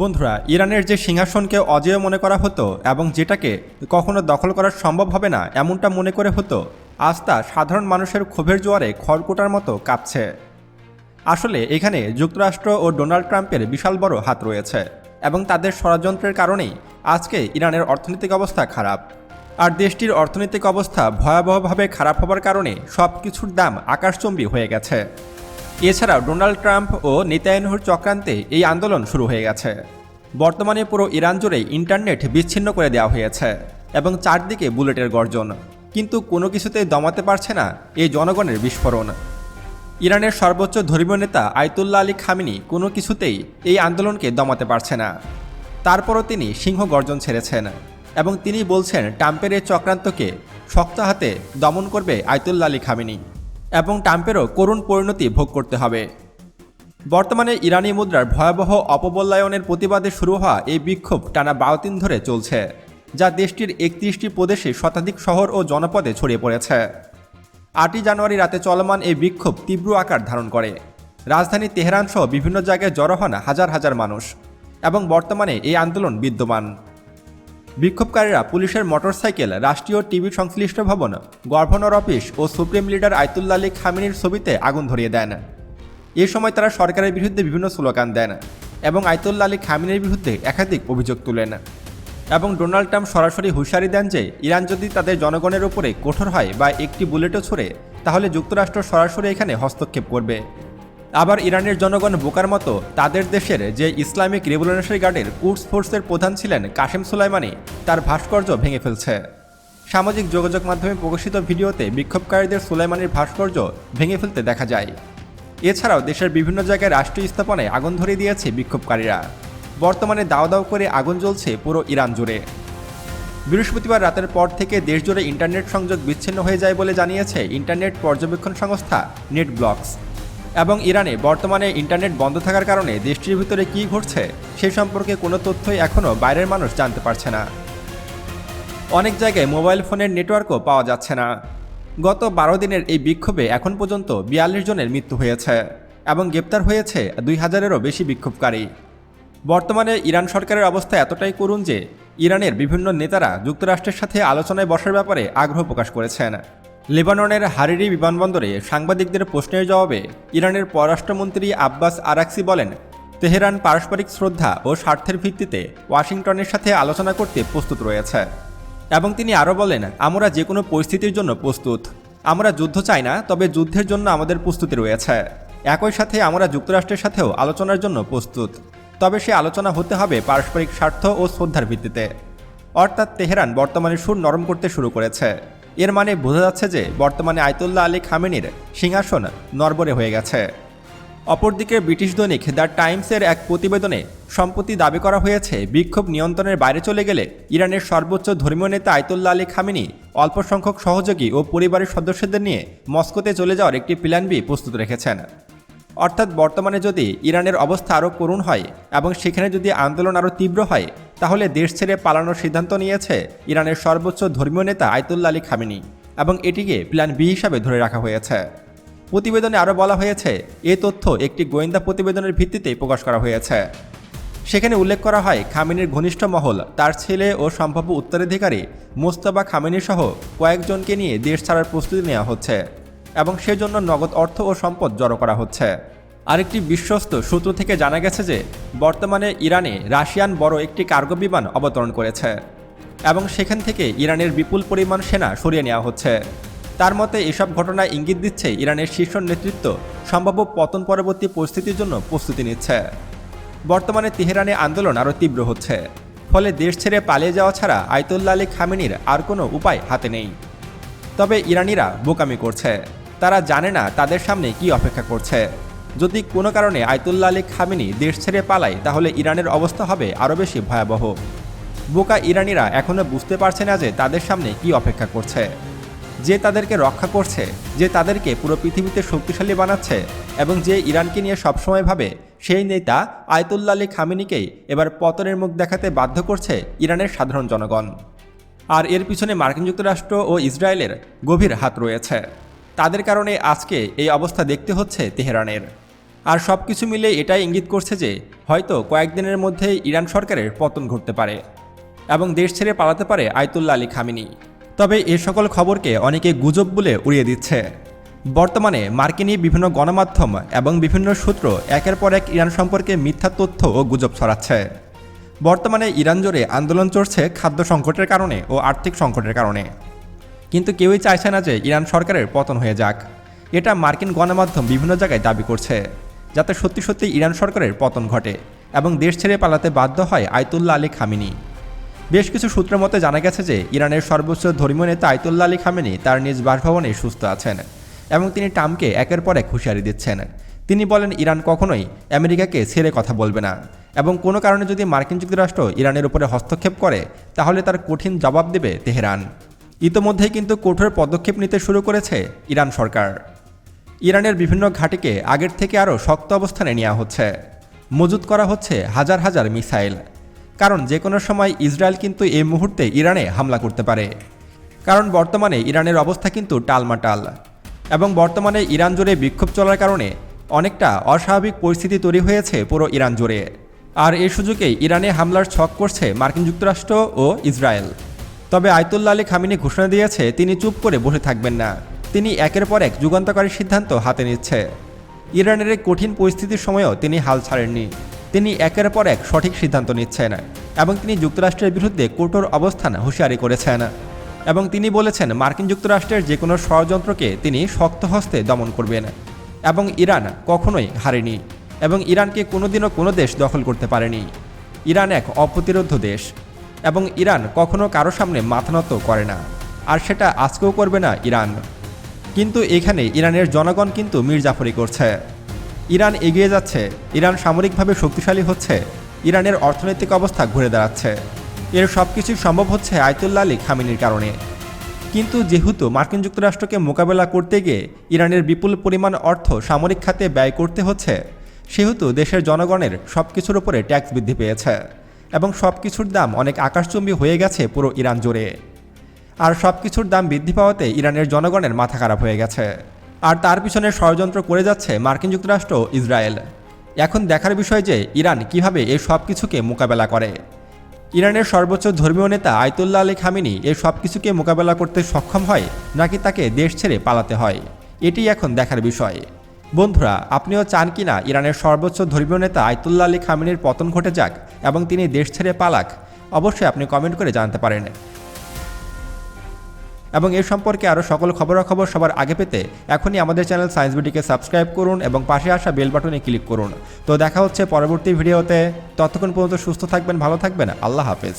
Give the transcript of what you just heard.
বন্ধুরা, ইরানের যে সিংহাসনকে অজেয় মনে করা হতো এবং যেটাকে কখনো দখল করা সম্ভব হবে না, এমনটা মনে করে হতো, আজ তা সাধারণ মানুষের ক্ষোভের জোয়ারে খড়কুটার মতো কাঁপছে। আসলে, এখানে যুক্তরাষ্ট্র ও ডোনাল্ড ট্রাম্পের বিশাল বড় হাত রয়েছে এবং তাদের ষড়যন্ত্রের কারণেই আজকে ইরানের অর্থনৈতিক অবস্থা খারাপ। আর দেশটির অর্থনৈতিক অবস্থা ভয়াবহভাবে খারাপ হবার কারণে সব কিছুর দাম আকাশচম্বী হয়ে গেছে। এছাড়াও ডোনাল্ড ট্রাম্প ও নেতায়ানহুর চক্রান্তে এই আন্দোলন শুরু হয়ে গেছে। বর্তমানে পুরো ইরান জুড়েই ইন্টারনেট বিচ্ছিন্ন করে দেওয়া হয়েছে এবং চারদিকে বুলেটের গর্জন। কিন্তু কোনো কিছুতেই দমাতে পারছে না এই জনগণের বিস্ফোরণ। ইরানের সর্বোচ্চ ধর্মীয় নেতা আয়তুল্লাহ আলী খামিনি কোনো কিছুতেই এই আন্দোলনকে দমাতে পারছে না। তারপরও তিনি সিংহ গর্জন ছেড়েছেন এবং তিনি বলছেন, ট্রাম্পের এই চক্রান্তকে শক্ত হাতে দমন করবে আয়তুল্লাহ আলী খামিনি। এবং ট্রাম্পেরও করুণ পরিণতি ভোগ করতে হবে। বর্তমানে ইরানি মুদ্রার ভয়াবহ অপবল্যায়নের প্রতিবাদে শুরু হওয়া এই বিক্ষোভ টানা বারো দিন ধরে চলছে, যা দেশটির একত্রিশটি প্রদেশে শতাধিক শহর ও জনপদে ছড়িয়ে পড়েছে। আটই জানুয়ারি রাতে চলমান এই বিক্ষোভ তীব্র আকার ধারণ করে। রাজধানী তেহরান সহ বিভিন্ন জায়গায় জড়ো হন হাজার হাজার মানুষ এবং বর্তমানে এই আন্দোলন বিদ্যমান। বিক্ষোভকারীরা পুলিশের মোটরসাইকেল, রাষ্ট্রীয় টিভি সংশ্লিষ্ট ভবন, গভর্নর অফিস ও সুপ্রিম লিডার আয়তুল্লা আলী খামিনির ছবিতে আগুন ধরিয়ে দেন। এ সময় তারা সরকারের বিরুদ্ধে বিভিন্ন স্লোগান দেন এবং আয়তুল্লা আলী খামিনের বিরুদ্ধে একাধিক অভিযোগ তুলেন এবং ডোনাল্ড ট্রাম্প সরাসরি হুঁশিয়ারি দেন যে, ইরান যদি তাদের জনগণের উপরে কঠোর হয় বা একটি বুলেটও ছুড়ে, তাহলে যুক্তরাষ্ট্র সরাসরি এখানে হস্তক্ষেপ করবে। আবার ইরানের জনগণ বোকার মতো তাদের দেশের যে ইসলামিক রেভলিউশনারি গার্ডের কুডস ফোর্সের প্রধান ছিলেন কাশেম সুলাইমানি, তার ভাস্কর্য ভেঙে ফেলছে। সামাজিক যোগাযোগ মাধ্যমে প্রকাশিত ভিডিওতে বিক্ষোভকারীদের সুলাইমানির ভাস্কর্য ভেঙে ফেলতে দেখা যায়। এছাড়াও দেশের বিভিন্ন জায়গায় রাষ্ট্রীয় স্থাপনায় আগুন ধরিয়ে দিয়েছে বিক্ষোভকারীরা। বর্তমানে দাও দাও করে আগুন জ্বলছে পুরো ইরান জুড়ে। বৃহস্পতিবার রাতের পর থেকে দেশজুড়ে ইন্টারনেট সংযোগ বিচ্ছিন্ন হয়ে যায় বলে জানিয়েছে ইন্টারনেট পর্যবেক্ষণ সংস্থা নেট ব্লকস এবং ইরানে বর্তমানে ইন্টারনেট বন্ধ থাকার কারণে দেশটির ভিতরে কী ঘটছে সে সম্পর্কে কোনো তথ্যই এখনও বাইরের মানুষ জানতে পারছে না। অনেক জায়গায় মোবাইল ফোনের নেটওয়ার্কও পাওয়া যাচ্ছে না। গত বারো দিনের এই বিক্ষোভে এখন পর্যন্ত বিয়াল্লিশ জনের মৃত্যু হয়েছে এবং গ্রেপ্তার হয়েছে দুই হাজারেরও বেশি বিক্ষোভকারী। বর্তমানে ইরান সরকারের অবস্থা এতটাই করুন যে ইরানের বিভিন্ন নেতারা যুক্তরাষ্ট্রের সাথে আলোচনায় বসার ব্যাপারে আগ্রহ প্রকাশ করেছেন। লেবাননের হারিরি বিমানবন্দরে সাংবাদিকদের প্রশ্নের জবাবে ইরানের পররাষ্ট্রমন্ত্রী আব্বাস আরাকসি বলেন, তেহরান পারস্পরিক শ্রদ্ধা ও স্বার্থের ভিত্তিতে ওয়াশিংটনের সাথে আলোচনা করতে প্রস্তুত রয়েছে। এবং তিনি আরও বলেন, আমরা যে কোনো পরিস্থিতির জন্য প্রস্তুত। আমরা যুদ্ধ চাই না, তবে যুদ্ধের জন্য আমাদের প্রস্তুতি রয়েছে। একই সাথে আমরা যুক্তরাষ্ট্রের সাথেও আলোচনার জন্য প্রস্তুত। তবে সে আলোচনা হতে হবে পারস্পরিক স্বার্থ ও শ্রদ্ধার ভিত্তিতে। অর্থাৎ তেহরান বর্তমানে সুর নরম করতে শুরু করেছে। এর মানে বোঝা যাচ্ছে যে বর্তমানে আয়তুল্লাহ আলী খামেনির সিংহাসন নরবরে হয়ে গেছে। অপরদিকে ব্রিটিশ দৈনিক দ্য টাইমসের এক প্রতিবেদনে সম্প্রতি দাবি করা হয়েছে, বিক্ষোভ নিয়ন্ত্রণের বাইরে চলে গেলে ইরানের সর্বোচ্চ ধর্মীয় নেতা আয়তুল্লাহ আলী খামেনি অল্প সংখ্যক সহযোগী ও পরিবারের সদস্যদের নিয়ে মস্কোতে চলে যাওয়ার একটি প্ল্যান বি প্রস্তুত রেখেছেন। অর্থাৎ বর্তমানে যদি ইরানের অবস্থা আরও করুণ হয় এবং সেখানে যদি আন্দোলন আরও তীব্র হয়, তাহলে দেশ ছেড়ে পালানোর সিদ্ধান্ত নিয়েছে ইরানের সর্বোচ্চ ধর্মীয় নেতা আয়তুল্লা আলী খামিনি এবং এটিকে প্ল্যান বি হিসাবে ধরে রাখা হয়েছে। প্রতিবেদনে আরও বলা হয়েছে, এ তথ্য একটি গোয়েন্দা প্রতিবেদনের ভিত্তিতে প্রকাশ করা হয়েছে। সেখানে উল্লেখ করা হয়, খামিনির ঘনিষ্ঠ মহল, তার ছেলে ও সম্ভাব্য উত্তরাধিকারী মোস্তফা খামিনি সহ কয়েকজনকে নিয়ে দেশ ছাড়ার প্রস্তুতি নেওয়া হচ্ছে। এবং সেজন্য নগদ অর্থ ও সম্পদ জড়ো করা হচ্ছে। আরেকটি বিশ্বস্ত সূত্র থেকে জানা গেছে যে, বর্তমানে ইরানে রাশিয়ান বড় একটি কার্গো বিমান অবতরণ করেছে এবং সেখান থেকে ইরানের বিপুল পরিমাণ সেনা সরিয়ে নেওয়া হচ্ছে। তার মতে, এসব ঘটনা ইঙ্গিত দিচ্ছে ইরানের শীর্ষ নেতৃত্ব সম্ভাব্য পতন পরবর্তী পরিস্থিতির জন্য প্রস্তুতি নিচ্ছে। বর্তমানে তেহরানে আন্দোলন আরও তীব্র হচ্ছে, ফলে দেশ ছেড়ে পালিয়ে যাওয়া ছাড়া আয়তুল্লা আলী খামেনির আর কোনো উপায় হাতে নেই। তবে ইরানিরা বোকামি করছে। তারা জানে না তাদের সামনে কি অপেক্ষা করছে। যদি কোনো কারণে আয়তুল্লা আলী খামিনি দেশ ছেড়ে পালায়, তাহলে ইরানের অবস্থা হবে আরও বেশি ভয়াবহ। বোকা ইরানিরা এখনও বুঝতে পারছে না যে তাদের সামনে কি অপেক্ষা করছে। যে তাদেরকে রক্ষা করছে, যে তাদেরকে পুরো পৃথিবীতে শক্তিশালী বানাচ্ছে এবং যে ইরানকে নিয়ে সবসময় ভাবে, সেই নেতা আয়তুল্লা আলী খামিনিকেই এবার পতনের মুখ দেখাতে বাধ্য করছে ইরানের সাধারণ জনগণ। আর এর পিছনে মার্কিন যুক্তরাষ্ট্র ও ইসরায়েলের গভীর হাত রয়েছে। তাদের কারণে আজকে এই অবস্থা দেখতে হচ্ছে তেহরানের। আর সব কিছু মিলে এটাই ইঙ্গিত করছে যে, হয়তো কয়েকদিনের মধ্যেই ইরান সরকারের পতন ঘটতে পারে এবং দেশ ছেড়ে পালাতে পারে আয়তুল্লা আলী খামিনি। তবে এ সকল খবরকে অনেকে গুজব বলে উড়িয়ে দিচ্ছে। বর্তমানে মার্কিনী বিভিন্ন গণমাধ্যম এবং বিভিন্ন সূত্র একের পর এক ইরান সম্পর্কে মিথ্যা তথ্য ও গুজব ছড়াচ্ছে। বর্তমানে ইরান জুড়ে আন্দোলন চলছে খাদ্য সংকটের কারণে ও আর্থিক সংকটের কারণে। কিন্তু কেউই চাইছে না যে ইরান সরকারের পতন হয়ে যাক। এটা মার্কিন গণমাধ্যম বিভিন্ন জায়গায় দাবি করছে, যাতে সত্যি সত্যি ইরান সরকারের পতন ঘটে এবং দেশ ছেড়ে পালাতে বাধ্য হয় আয়তুল্লাহ আলী খামিনি। বেশ কিছু সূত্রের মতে জানা গেছে যে ইরানের সর্বোচ্চ ধর্মীয় নেতা আয়তুল্লাহ আলী খামেনি তার নিজ বাসভবনে সুস্থ আছেন এবং তিনি ট্রাম্পকে একের পর এক হুঁশিয়ারি দিচ্ছেন। তিনি বলেন, ইরান কখনোই আমেরিকাকে ছেড়ে কথা বলবে না এবং কোনো কারণে যদি মার্কিন যুক্তরাষ্ট্র ইরানের উপরে হস্তক্ষেপ করে, তাহলে তার কঠিন জবাব দেবে তেহরান। ইতোমধ্যেই কিন্তু কঠোর পদক্ষেপ নিতে শুরু করেছে ইরান সরকার। ইরানের বিভিন্ন ঘাঁটিকে আগের থেকে আরও শক্ত অবস্থানে নেওয়া হচ্ছে। মজুত করা হচ্ছে হাজার হাজার মিসাইল। কারণ যে কোনো সময় ইসরায়েল কিন্তু এই মুহূর্তে ইরানে হামলা করতে পারে। কারণ বর্তমানে ইরানের অবস্থা কিন্তু টালমাটাল। এবং বর্তমানে ইরান জুড়ে বিক্ষোভ চলার কারণে অনেকটা অস্বাভাবিক পরিস্থিতি তৈরি হয়েছে পুরো ইরান জুড়ে। আর এই সুযোগেই ইরানে হামলার ছক করছে মার্কিন যুক্তরাষ্ট্র ও ইসরায়েল। তবে আয়তুল্লা আলী খামিনি ঘোষণা দিয়েছে, তিনি চুপ করে বসে থাকবেন না। তিনি একের পর এক যুগান্তকারী সিদ্ধান্ত হাতে নিচ্ছে। ইরানের এই কঠিন পরিস্থিতির সময়ও তিনি হাল ছাড়েননি। তিনি একের পর এক সঠিক সিদ্ধান্ত নিচ্ছেন এবং তিনি যুক্তরাষ্ট্রের বিরুদ্ধে কঠোর অবস্থান হুঁশিয়ারি করেছেন এবং তিনি বলেছেন, মার্কিন যুক্তরাষ্ট্রের যে কোনো ষড়যন্ত্রকে তিনি শক্ত হস্তে দমন করবেন এবং ইরান কখনোই হারেনি এবং ইরানকে কোনোদিনও কোনো দেশ দখল করতে পারেনি। ইরান এক অপ্রতিরোধ্য দেশ। এবং ইরান কখনো কারও সামনে মাথা নত করে না, আর সেটা আজকেও করবে না ইরান। কিন্তু এখানে ইরানের জনগণ কিন্তু মির্জাফরি করছে। ইরান এগিয়ে যাচ্ছে, ইরান সামরিকভাবে শক্তিশালী হচ্ছে, ইরানের অর্থনৈতিক অবস্থা ঘুরে দাঁড়াচ্ছে। এর সব কিছুই সম্ভব হচ্ছে আয়তুল্লা আলী খামিনির কারণে। কিন্তু যেহেতু মার্কিন যুক্তরাষ্ট্রকে মোকাবেলা করতে গিয়ে ইরানের বিপুল পরিমাণ অর্থ সামরিক খাতে ব্যয় করতে হচ্ছে, সেহেতু দেশের জনগণের সব কিছুর উপরে ট্যাক্স বৃদ্ধি পেয়েছে। এবং সব কিছুর দাম অনেক আকাশচুম্বী হয়ে গেছে পুরো ইরান জুড়ে। আর সব কিছুর দাম বৃদ্ধি পাওয়াতে ইরানের জনগণের মাথা খারাপ হয়ে গেছে। আর তার পিছনে ষড়যন্ত্র করে যাচ্ছে মার্কিন যুক্তরাষ্ট্র ইসরায়েল। এখন দেখার বিষয় যে ইরান কীভাবে এই সব কিছুকে মোকাবেলা করে। ইরানের সর্বোচ্চ ধর্মীয় নেতা আয়তুল্লাহ আলী খামিনি এই সব কিছুকে মোকাবেলা করতে সক্ষম হয় নাকি তাকে দেশ ছেড়ে পালাতে হয়? এটি এখন দেখার বিষয়। বন্ধুরা, আপনিও চান কি না ইরানের সর্বোচ্চ ধর্মীয় নেতা আয়তুল্লাহ আলী খামিনির পতন ঘটে যাক এবং তিনি দেশ ছেড়ে পালাক, অবশ্যই আপনি কমেন্ট করে জানতে পারেন। এবং এ সম্পর্কে আরও সকল খবরাখবর সবার আগে পেতে এখনই আমাদের চ্যানেল সায়েন্স বিটিকে সাবস্ক্রাইব করুন এবং পাশে আসা বেল বাটনে ক্লিক করুন। তো দেখা হচ্ছে পরবর্তী ভিডিওতে। ততক্ষণ পর্যন্ত সুস্থ থাকবেন, ভালো থাকবেন। আল্লাহ হাফেজ।